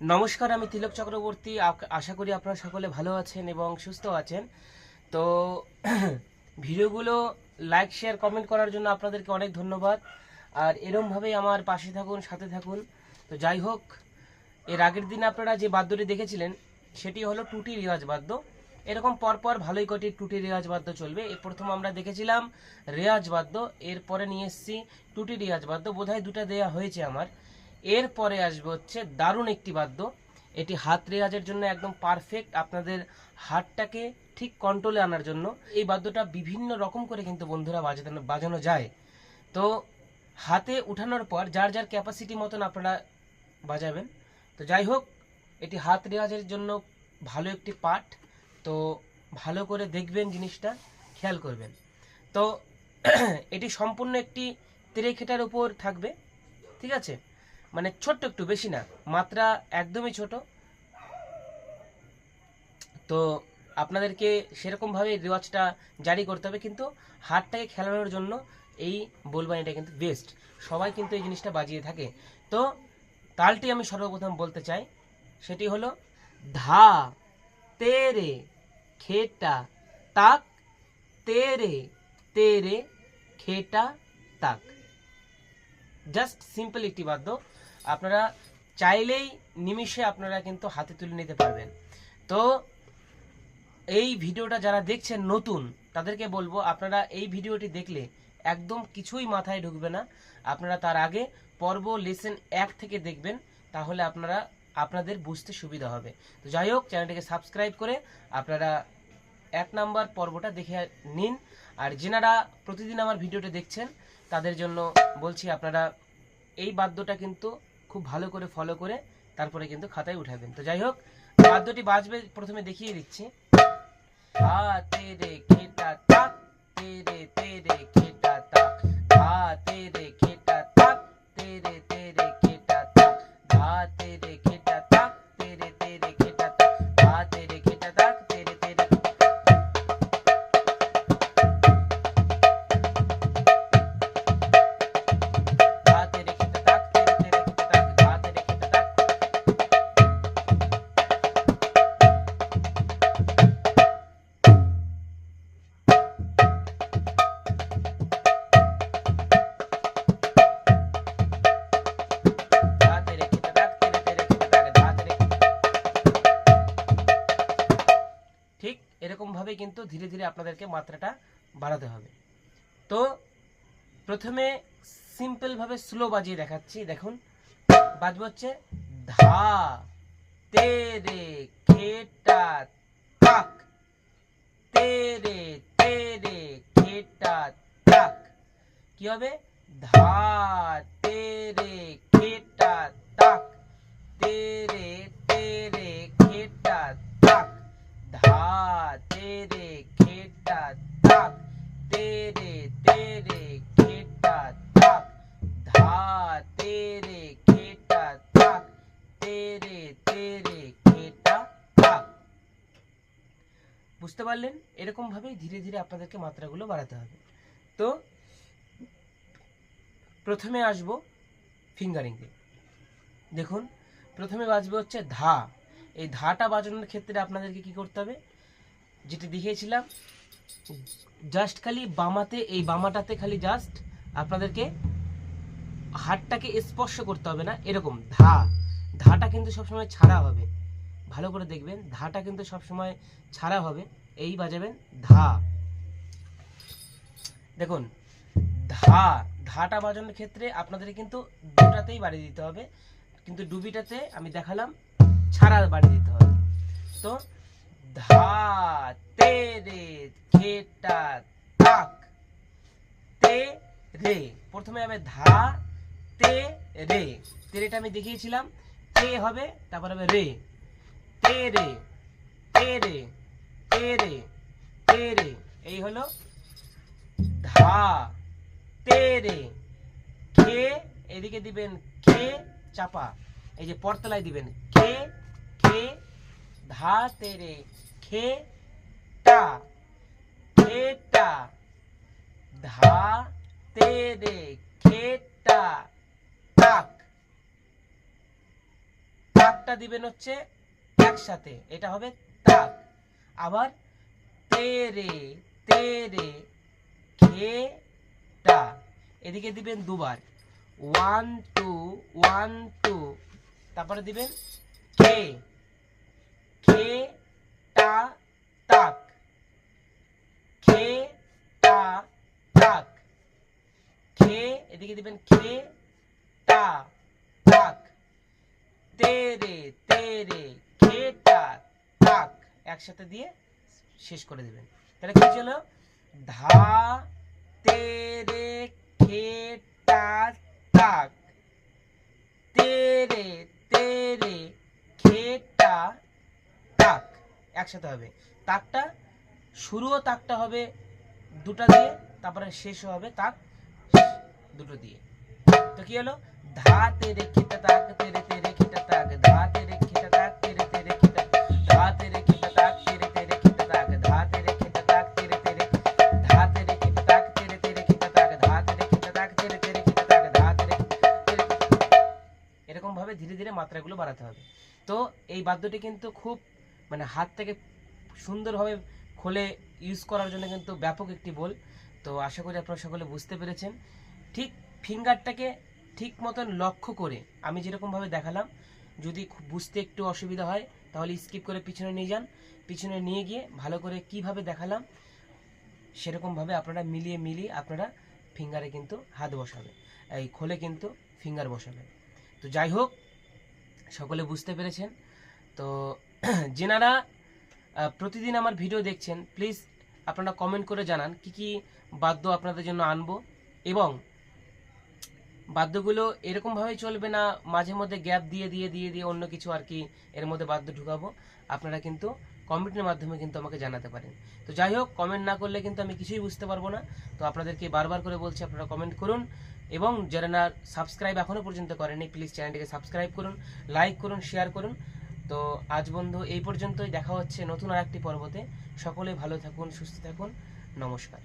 নমস্কার, আমি তিলক চক্রবর্তী। আশা করি আপনারা সকলে ভালো আছেন এবং সুস্থ আছেন। তো ভিডিওগুলো লাইক শেয়ার কমেন্ট করার জন্য আপনাদেরকে অনেক ধন্যবাদ। আর এরমভাবেই আমার পাশে থাকুন, সাথে থাকুন। তো যাই হোক, এর আগের দিন আপনারা যে বাদ্যটি দেখেছিলেন, সেটি হলো টুটি রেওয়াজ বাদ্য। এরকম পরপর ভালোই কটি টুটি রেওয়াজ বাদ্য চলবে। এর প্রথম আমরা দেখেছিলাম রেওয়াজ বাদ্য। এরপরে নিয়ে এসেছি টুটি রেওয়াজ বাদ্য। বোধহয় দুটা দেয়া হয়েছে আমার। এরপরে আসবে হচ্ছে দারুণ একটি বাদ্য। এটি হাত রেওয়াজের জন্য একদম পারফেক্ট আপনাদের হাতটাকে ঠিক কন্ট্রোলে আনার জন্য। এই বাদ্যটা বিভিন্ন রকম করে কিন্তু বন্ধুরা বাজানো বাজানো যায়। তো হাতে উঠানোর পর যার যার ক্যাপাসিটি মতন আপনারা বাজাবেন। তো যাই হোক, এটি হাত রেওয়াজের জন্য ভালো একটি পাঠ। তো ভালো করে দেখবেন জিনিসটা, খেয়াল করবেন। তো এটি সম্পূর্ণ একটি তেরেখেটার উপর থাকবে, ঠিক আছে? মানে ছোট্ট একটু, বেশি না, মাত্রা একদমই ছোট। তো আপনাদেরকে সেরকমভাবে রেওয়াজটা জারি করতে হবে, কিন্তু হাতটাকে খেলানোর জন্য এই বোলবানিটা কিন্তু বেস্ট সবাই কিন্তু এই জিনিসটা বাজিয়ে থাকে। তো তালটি আমি সর্বপ্রথম বলতে চাই, সেটি হলো, ধা তেরে খেটা, তাক তেরে তেরে খেটা, তাক। জাস্ট সিম্পল একটি বাদ্য। আপনারা চাইলেই নিমিষে আপনারা কিন্তু হাতে তুলে নিতে পারবেন। তো এই ভিডিওটা যারা দেখছেন নতুন, তাদেরকে বলব আপনারা এই ভিডিওটি দেখলে একদম কিছুই মাথায় ঢুকবে না। আপনারা তার আগে পর্ব লেসেন এক থেকে দেখবেন, তাহলে আপনারা, আপনাদের বুঝতে সুবিধা হবে। তো যাই হোক, চ্যানেলটিকে সাবস্ক্রাইব করে আপনারা এক নাম্বার পর্বটা দেখে নিন। আর যেনারা প্রতিদিন আমার ভিডিওটা দেখছেন, তাদের জন্য বলছি আপনারা এই বাদ্যটা কিন্তু খুব ভালো করে ফলো করে তারপরে কিন্তু খাতায় উঠাবেন। তো যাই হোক বাদ্যটি বাজবে, প্রথমে দেখিয়ে দিচ্ছি। আ তেরে খেটা তাক তেরে তেরে খেটা তাক আ তেরে খেটা তাক তেরে এরকম ভাবে কিন্তু ধীরে ধীরে আপনাদেরকে মাত্রাটা বাড়াতে হবে। তো প্রথমে সিম্পল ভাবে স্লো বাজিয়ে দেখাচ্ছি, দেখুন। বাজবে হচ্ছে ধা তেরে খেটা তাক। তেরে তেরে খেটা তাক। কি হবে? ধা তেরে খেটা বুঝতে পারলেন? এরকম ভাবেই ধীরে ধীরে আপনাদেরকে মাত্রাগুলো বাড়াতে হবে। তো, প্রথমে আসব ফিঙ্গারিং দিয়ে দেখুন, প্রথমে বাজবে হচ্ছে ধা। এই ধাটা বাজানোর ক্ষেত্রে আপনাদেরকে কি করতে হবে? যেটি দেখিয়েছিলাম জাস্ট খালি বামাতে, এই বামাটাতে খালি জাস্ট আপনাদেরকে হাতটাকে স্পর্শ করতে হবে না, এরকম ধা। ধাটা কিন্তু সবসময় ছাড়া হবে। ভালো করে দেখবেন, ধাটা কিন্তু সবসময় ছাড়া হবে। এই বাজাবেন ধা। দেখুন, ধা, ধাটা বাজানোর ক্ষেত্রে আপনাদের কিন্তু দুটাতেই বাড়িয়ে দিতে হবে। কিন্তু ডুবিটাতে আমি দেখালাম ছাড়া বাড়িয়ে দিতে হবে। তো ধা, তে, রে, খেটা, তাক, তে, রে। প্রথমে হবে ধা, তে, রে। তেরেটা আমি দেখিয়েছিলাম, তে হবে, তারপর হবে রে। তে রে তে, রে। তে রে তে রে এই হলো ধা, তেরে, খে, এদিকে দিবেন খে, চাপা। এই যে পরতলায় দিবেন, খে খে, ধা, তেরে, খে, টা খেটা ধা, তেরে খেটা তাক তাকটা তাকটা দিবেন হচ্ছে একসাথে, এটা হবে তাক। আবার তেরে তেরে, খেটা। এদিকে দিবেন দুবার। One, two one, two. তারপরে দিবেন খে খে টা তাক। খে টা তাক। খে, এদিকে দিবেন খে টা তাক। তেরে তেরে একসাথে দিয়ে শেষ করে দিবেন। তাহলে কি ছিল ধা তেরে খেটা তাক তেরে তেরে খেটা তাক একসাথে হবে। তাকটা, শুরুও তাকটা হবে দুটা দিয়ে, তারপরে শেষও হবে তাক দুটো দিয়ে। তো কি হলো? ধা তে তেরে খেটা তাক তেরে তেরে খেটা তাক ধা তেরে এরকম ভাবে ধীরে ধীরে মাত্রাগুলো বাড়াতে হবে। তো এই বাদ্যটি কিন্তু খুব মানে হাত থেকে সুন্দরভাবে খোলে ইউজ করার জন্য কিন্তু ব্যাপক একটি বল। তো আশা করি আপনারা সকলে বুঝতে পেরেছেন। ঠিক ফিঙ্গারটাকে ঠিক মতন লক্ষ্য করে আমি যেরকমভাবে দেখালাম, যদি বুঝতে একটু অসুবিধা হয়, তাহলে স্কিপ করে পিছনে নিয়ে যান। পিছনে নিয়ে গিয়ে ভালো করে কীভাবে দেখালাম, সেরকমভাবে আপনারা মিলিয়ে মিলিয়ে আপনারা ফিঙ্গারে কিন্তু হাত বসাবেন। এই খোলে কিন্তু ফিঙ্গার বসাবেন। তো যাই হোক সকলে বুঝতে পেরেছেন। তো যেনারা প্রতিদিন আমার ভিডিও দেখছেন প্লিজ আপনারা কমেন্ট করে জানান কি কি বাদ্য আপনাদের জন্য আনব এবং বাদ্যগুলো এরকমভাবে চলবে না, মাঝে মধ্যে গ্যাপ দিয়ে দিয়ে দিয়ে দিয়ে অন্য কিছু আর কি এর মধ্যে বাদ্য ঢুকাবো। আপনারা কিন্তু কমেন্টের মাধ্যমে কিন্তু আমাকে জানাতে পারেন। তো যাই হোক কমেন্ট না করলে কিন্তু আমি কিছুই বুঝতে পারব না। তো আপনাদেরকে বারবার করে বলছি, আপনারা কমেন্ট করুন। এবং যারা সাবস্ক্রাইব এখনও পর্যন্ত করেনি প্লিজ চ্যানেলটিকে সাবস্ক্রাইব করুন লাইক করুন শেয়ার করুন। তো আজ বন্ধু এই পর্যন্তই, দেখা হচ্ছে নতুন আর একটি পর্বতে। সকলে ভালো থাকুন, সুস্থ থাকুন। নমস্কার।